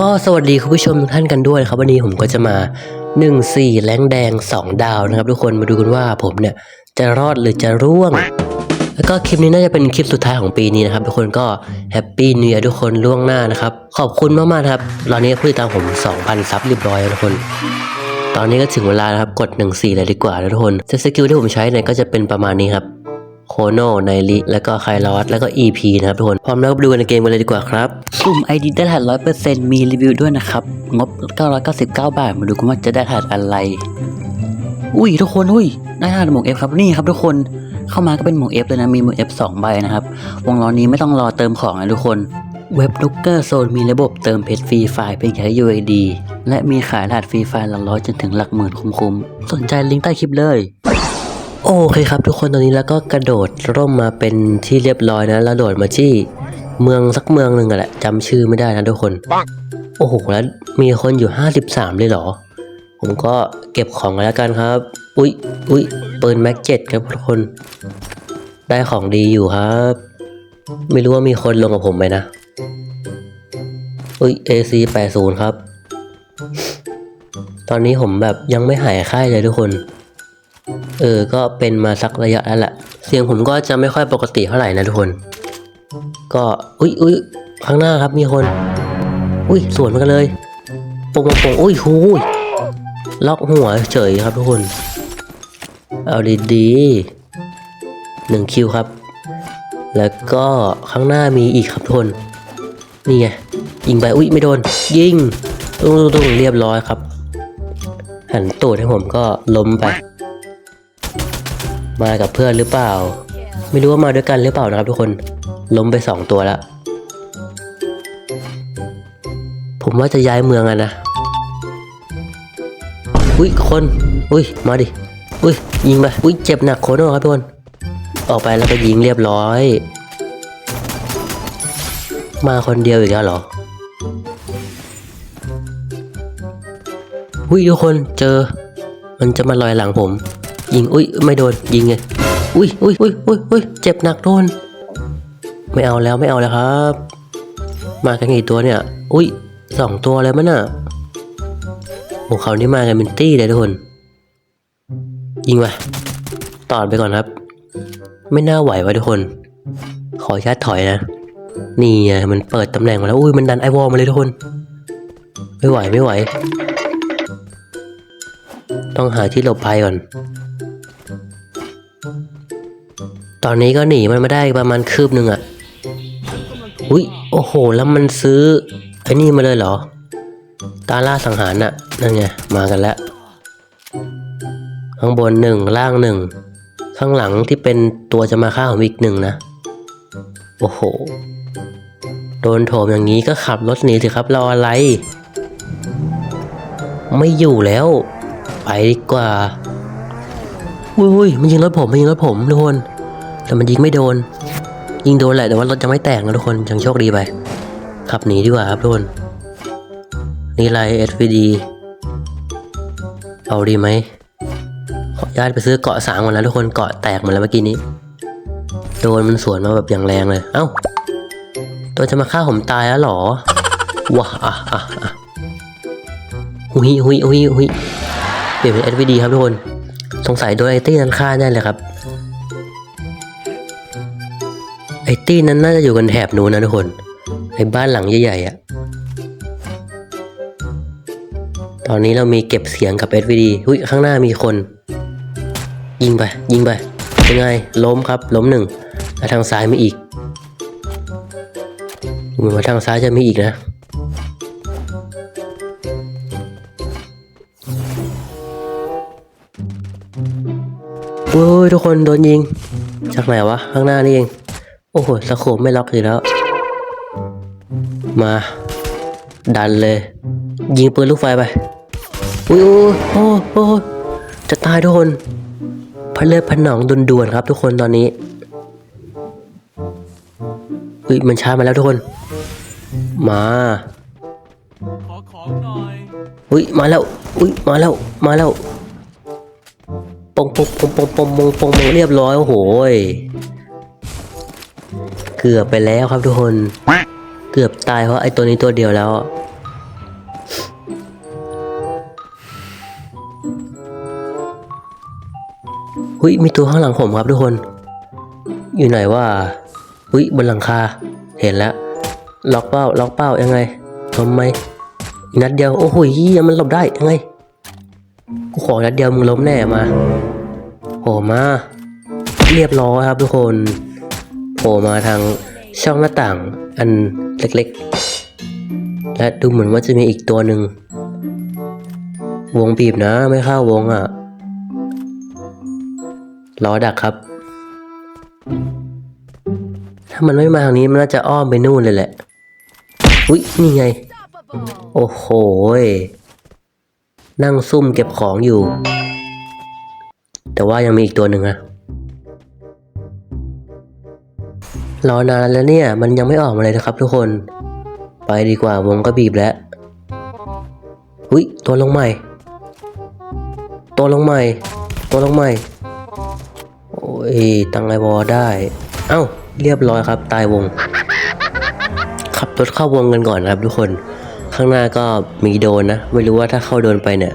ก็สวัสดีคุณผู้ชมทุกท่านกันด้วยนะครับ วันนี้ผมก็จะมา 1 4 แรงแดง 2 ดาวนะครับ ทุกคนมาดูกันว่าผมเนี่ยจะรอดหรือจะร่วง แล้วก็คลิปนี้น่าจะเป็นคลิปสุดท้ายของปีนี้นะครับ ทุกคนก็แฮปปี้นิว e ยทุกคนล่วงหน้านะครับ ขอบคุณมากๆนะครับตอนนี้ผู้ติดตามผม 2,000 ซับเรียบร้อยแล้วทุกคน ตอนนี้ก็ถึงเวลานะครับกด 1 4 เลยดีกว่านะทุกคนสกิลที่ผมใช้เนี่ยก็จะเป็นประมาณนี้ครับ โคโนไนลิแล้วก็ไคลอสแล้วก็ EP นะครับทุกคน พร้อมแล้วดูกันในเกมกันเลยดีกว่าครับสุ่ม ID ได้รหัสร้อยเปอร์เซ็นต์มีรีวิวด้วยนะครับ งบ 999 บาท มาดูกันว่าจะได้รหัสอะไร อุ้ยทุกคนอุ้ยได้รหัสหมวก F ครับนี่ครับทุกคนเข้ามาก็เป็นหมวก F เลยนะมีหมวก F 2ใบนะครับ วงล้อนี้ไม่ต้องรอเติมของนะทุกคนเว็บลูกเกอร์โซนมีระบบเติมเพชรฟรีไฟล์เป็นแค่ UID และมีขายรหัสฟรีไฟล์หลักร้อยจนถึงหลักหมื่นคุ้มๆ สนใจลิงก์ใต้คลิปเลย โอเคครับทุกคนตอนนี้แล้วก็กระโดดร่มมาเป็นที่เรียบร้อยนะ แล้วโดดมาที่เมืองสักเมืองหนึ่งอะแหละจำชื่อไม่ได้นะทุกคน โอ้โหแล้วมีคนอยู่ 53 เลยเหรอ ผมก็เก็บของกันแล้วกันครับ อุ๊ยอุ๊ยปืนแม็กเจ็ดครับทุกคน ได้ของดีอยู่ครับ ไม่รู้ว่ามีคนลงกับผมไหมนะ อุ๊ย AC 80ครับ ตอนนี้ผมแบบยังไม่หายไข้เลยทุกคน เออ ก็เป็นมาสักระยะแล้วแหละ เสียงผมก็จะไม่ค่อยปกติเท่าไหร่นะทุกคน ก็อุ๊ยอุ๊ยข้างหน้าครับมีคน อุ้ยสวนมากันเลยปงปงปงอุ้ยหูยล็อกหัวเฉยครับทุกคน เอาดีๆหนึ่งคิวครับ แล้วก็ข้างหน้ามีอีกครับทุกคน นี่ไงยิงไปอุ้ยไม่โดน ยิงตุ้งตุ้งเรียบร้อยครับ หันตูดให้ผมก็ล้มไป มากับเพื่อนหรือเปล่า ไม่รู้ว่ามาด้วยกันหรือเปล่านะครับทุกคนล้มไปสองตัวแล้ว ผมว่าจะย้ายเมืองอะนะอุ้ยคนอุ้ยมาดิอุ้ยยิงไปอุ้ยเจ็บหนักโคโน่ครับทุกคนออกไปแล้วก็ยิงเรียบร้อย มาคนเดียวอีกแล้วเหรออุ้ยทุกคนเจอ มันจะมาลอยหลังผม ยิงอุ้ยไม่โดนยิงไงอุ้ยอุ้ยอุ้ยอุ้ยอุ้ยเจ็บหนักโดน ไม่เอาแล้วไม่เอาแล้วครับ มากันกี่ตัวเนี่ย อุ้ยสองตัวเลยมั้งน่ะโอ้เขานี่มากันเป็นตี้เลยทุกคน ยิงไปตอดไปก่อนครับ ไม่น่าไหววะทุกคน ขออนุญาถอยนะนี่ไงมันเปิดตำแหน่งมาแล้วอุ้ยมันดันไอวอลมาเลยทุกคน ไม่ไหวไม่ไหว ต้องหาที่หลบภัยก่อน ตอนนี้ก็หนีมันมาได้ประมาณคืบหนึ่งอะอุ้ยโอ้โห แล้วมันซื้อไอ้นี่มาเลยเหรอ ตาล่าสังหารน่ะ นั่นไง มากันแล้ว ข้างบนหนึ่งล่างหนึ่ง ข้างหลังที่เป็นตัวจะมาฆ่าผมอีกหนึ่งนะ โอ้โห โดนโถมอย่างนี้ก็ขับรถหนีสิครับรออะไร ไม่อยู่แล้ว ไปดีกว่าอุ้ยอุ้ยมันยิงรถผมมันยิงรถผมทุกคน แต่มันยิงไม่โดน ยิงโดนแหละแต่ว่ารถจะไม่แตกนะทุกคนยังโชคดีไป ขับหนีดีกว่าครับทุกคน นี่ไลน์ SVD เอาดีไหมขอญาตไปซื้อเกาะสางก่อนนะทุกคนเกาะแตกหมดแล้วเมื่อกี้นี้ โดนมันสวนมาแบบอย่างแรงเลย เอ้า ตัวจะมาฆ่าผมตายแล้วหรอว้าอะอะอะหุยหุยหุยหุย ลี่ยนเป็น SVD ครับทุกคน สงสัยโดนไอตี้นั้นฆ่าแน่เลยครับ ไอตี้นั้นน่าจะอยู่กันแถบนู้นนะทุกคน ไอบ้านหลังใหญ่ๆอะ่ะ ตอนนี้เรามีเก็บเสียงกับ SVD หุ้ยข้างหน้ามีคน ยิงไป ยิงไป เป็นไง ล้มครับ ล้มหนึ่งแล้วทางซ้ายมีอีกเหมือนว่าทางซ้ายจะมีอีกนะ ยทุกคนโดนยิง จากไหนวะ ข้างหน้านี่เอง โอ้โหสโคปไม่ล็อกอีกแล้ว มา ดันเลย ยิงปืนลูกไฟไปอุ้ยโอ้ยโอ้ยโอ้ยจะตายทุกคนพะเลือดพะหนองด่วนๆครับทุกคนตอนนี้อุ้ยมันช้ามาแล้วทุกคน มาขอของหน่อยอุ้ยมาแล้วอุ้ยมาแล้วมาแล้ว ปงปงปงปงปงปงปงเรียบร้อยโอ้โหเกือบไปแล้วครับทุกคน เกือบตายเพราะไอตัวนี้ตัวเดียวแล้ว หุ้ยมีตัวข้างหลังผมครับทุกคน อยู่ไหนว่าหุ้ยบนหลังคา เห็นแล้ว ล็อกเป้า ล็อกเป้ายังไงทำไมนัดเดียว โอ้โหยังมันหลบได้ยังไง กูขอนัดเดียวมึงล้มแน่มาโผล่มา เรียบร้อยครับทุกคนโผล่มาทางช่องหน้าต่างอันเล็กๆ และดูเหมือนว่าจะมีอีกตัวหนึ่ง วงบีบนะไม่เข้าวงอะรอดักครับ ถ้ามันไม่มาทางนี้มันน่าจะอ้อมไปนู่นเลยแหละ อุ๊ย นี่ไง โอ้โห นั่งซุ่มเก็บของอยู่ แต่ว่ายังมีอีกตัวหนึ่งนะรอนานแล้วเนี่ย มันยังไม่ออกมาเลยนะครับทุกคน ไปดีกว่าวงก็บีบแล้วอุ๊ยตัวลงใหม่ ตัวลงใหม่ ตัวลงใหม่ โอ้ยตังไอวอได้ เอ้า เรียบร้อยครับ ตายวง ขับรถเข้าวงกันก่อนนะครับทุกคน ข้างหน้าก็มีโดนนะ ไม่รู้ว่าถ้าเข้าโดนไปเนี่ย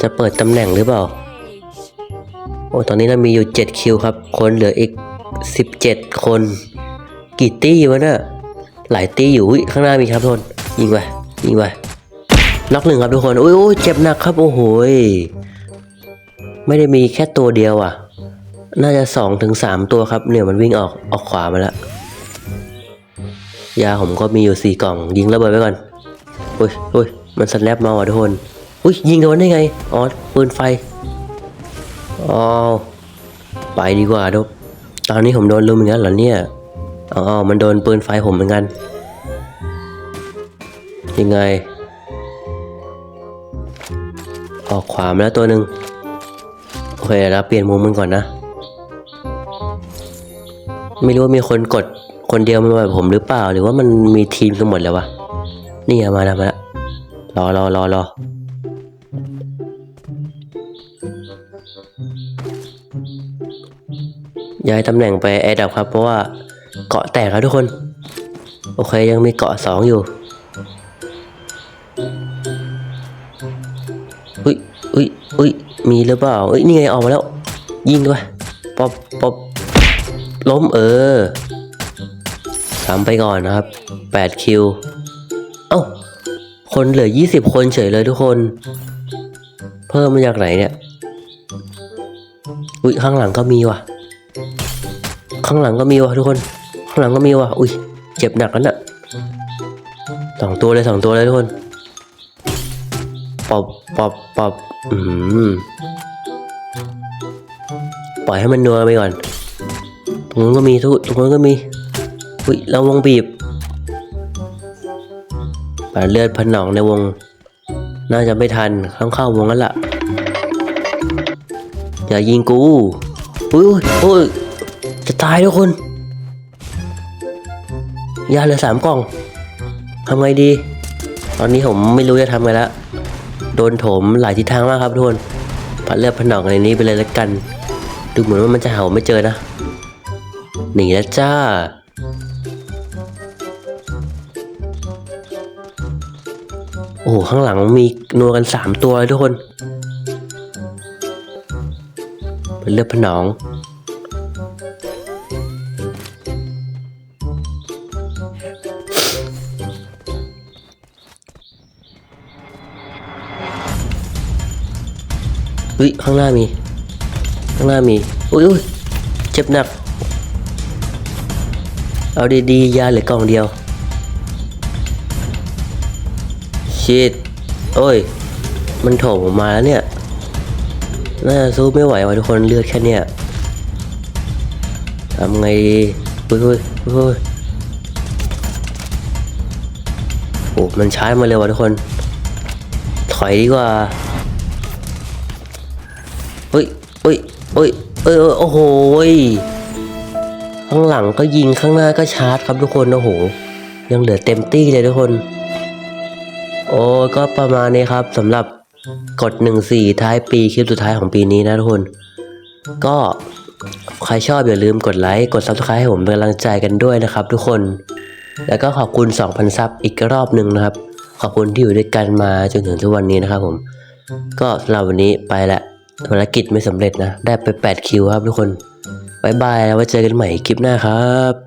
จะเปิดตำแหน่งหรือเปล่า โอ้ตอนนี้เรามีอยู่ 7 คิวครับ คนเหลืออีก 17 คน กี่ตี้วะเนี่ยหลายตี้อยู่ข้างหน้ามีครับทุกคนยิงไปยิงไปน็อกหนึ่งครับทุกคนอุ้ยอ้ยเจ็บหนักครับ โอ้โหยไม่ได้มีแค่ตัวเดียวอะ น่าจะสองถึงสามตัวครับ เนี่ยมันวิ่งออกออกขวามาแล้วยาผมก็มีอยู่สี่กล่อง ยิงระเบิดไว้ก่อน อุ้ยอุ้ยมันสแลปมาว่ะทุกคน อุ้ยยิงโดนได้ไง อ๋อปืนไฟอ๋อไปดีกว่าทุกตอนนี้ผมโดนลุมเหมือนกันเหรอเนี่ย อ๋อ มันโดนปืนไฟผมเหมือนกัน ยังไง ออกขวามาแล้วตัวหนึ่งโอเคแล้วเปลี่ยนมุมมันก่อนนะ ไม่รู้ว่ามีคนกดคนเดียวมันแบบผมหรือเปล่า หรือว่ามันมีทีมกันหมดแล้ววะ นี่อะมาแล้วมาแล้วรอรอรอรอย้ายตำแหน่งไปแอร์ดับครับ เพราะว่าเกาะแตกครับทุกคน โอเคยังมีเกาะสองอยู่อุ้ยอุ้ยอุ้ยมีหรือเปล่าเอ้ยนี่ไงออกมาแล้ว ยิงด้วยป๊อปป๊อปล้มเออทำไปก่อนนะครับ8คิว อ้า คนเหลือ 20 คนเฉยเลยทุกคน เพิ่มมาจากไหนเนี่ย อุ้ยข้างหลังก็มีว่ะ ข้างหลังก็มีว่ะทุกคน ข้างหลังก็มีว่ะ อุ้ยเจ็บหนักแล้วน่ะสองตัวเลยสองตัวเลยทุกคนปอบปอบปอบอืมปล่อยให้มันนัวไปก่อน ตรงนู้นก็มีทุกตรงนู้นก็มี อุ้ยเราวงบีบ ปาเลือดพันหนองในวง น่าจะไม่ทันต้องเข้าวงแล้วล่ะ อย่ายิงกูอุ้ยอุ้ยอุ้ยจะตายทุกคนยาเหลือสามกล่องทำไงดี ตอนนี้ผมไม่รู้จะทำไงแล้วโดนโถมหลายทิศทางมากครับทุกคนพัดเลือดผนองในนี้ไปเลยละกัน ดูเหมือนว่ามันจะเห่าไม่เจอนะหนีแล้วจ้า โอ้โหข้างหลังมีนัวกันสามตัวเลยทุกคน เป็นเลือดผนอง อุ้ยข้างหน้ามี ข้างหน้ามี อุ้ยอุ้ยเจ็บหนัก เอาดีๆยาเหลือกล่องเดียว ชิดโอ้ย มันโถมผมมาแล้วเนี่ย น่าสู้ไม่ไหวว่ะทุกคนเลือดแค่เนี้ยทำไงดีอุ้ยอุ้ยอุ้ยโอ้มันช้ามาเร็วว่ะทุกคน ถอยดีกว่าเฮ้ยเฮ้ยเฮ้ยเอยเอยโอ้โหข้างหลังก็ยิงข้างหน้าก็ชาร์จครับทุกคนโอ้โหยังเหลือเต็มตี้เลยทุกคน โอ้ก็ประมาณนี้ครับสำหรับกดหนึ่งสี่ท้ายปีคลิปสุดท้ายของปีนี้นะทุกคน ก็ใครชอบอย่าลืมกดไลค์ กด subscribe ให้ผมเป็นกำลังใจกันด้วยนะครับทุกคน แล้วก็ขอบคุณ 2,000 ซับอีกรอบหนึ่งนะครับ ขอบคุณที่อยู่ด้วยกันมาจนถึงทุกวันนี้นะครับผม ก็สำหรับวันนี้ไปละภารกิจไม่สำเร็จนะ ได้ไป 8 คิวครับทุกคนบายบายแล้วไว้เจอกันใหม่คลิปหน้าครับ